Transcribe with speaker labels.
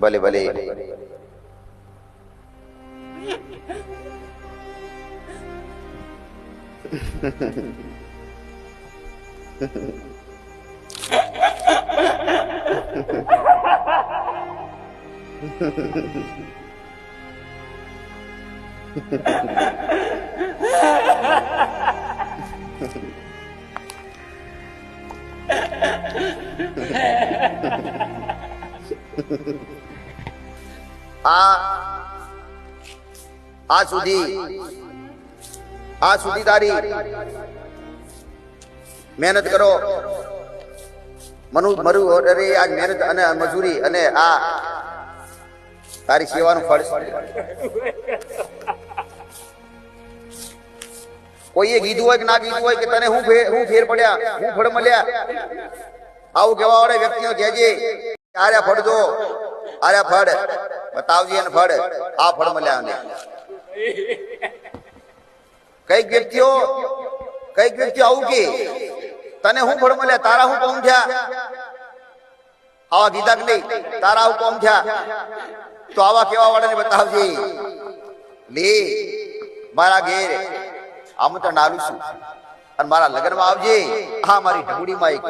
Speaker 1: भले भले આ આ સુધી આ સુધી તારી મહેનત કરો. મનુ મરુ અરે આ મહેનત અને મજૂરી અને આ તારી સેવાનું ફળ કોઈએ કીધું હોય કે ના કીધું હોય કે તને હું હું ફેર પડ્યા, હું ફળ મળ્યા? આવું કહેવા વાળા વ્યક્તિઓ કહેજે. આર્યા ફળ જો. આર્યા ફળ. બતાવજી એને ફળ. આ ફળ મળ્યા કંઈક વ્યક્તિઓ કંઈક વ્યક્તિઓ આવું કે, તને હું ફળ મળ્યા? તારા હું કોમ થયા? આવા કીધા કે નહીં, તારા હું કોમ થયા? તો આવા કેવા વાળાને બતાવજે. લે, મારા ઘેર આમંત્રણ આલું છું. અને મારા લગ્નમાં આવજે. હા મારી ઢબુડીમાં એક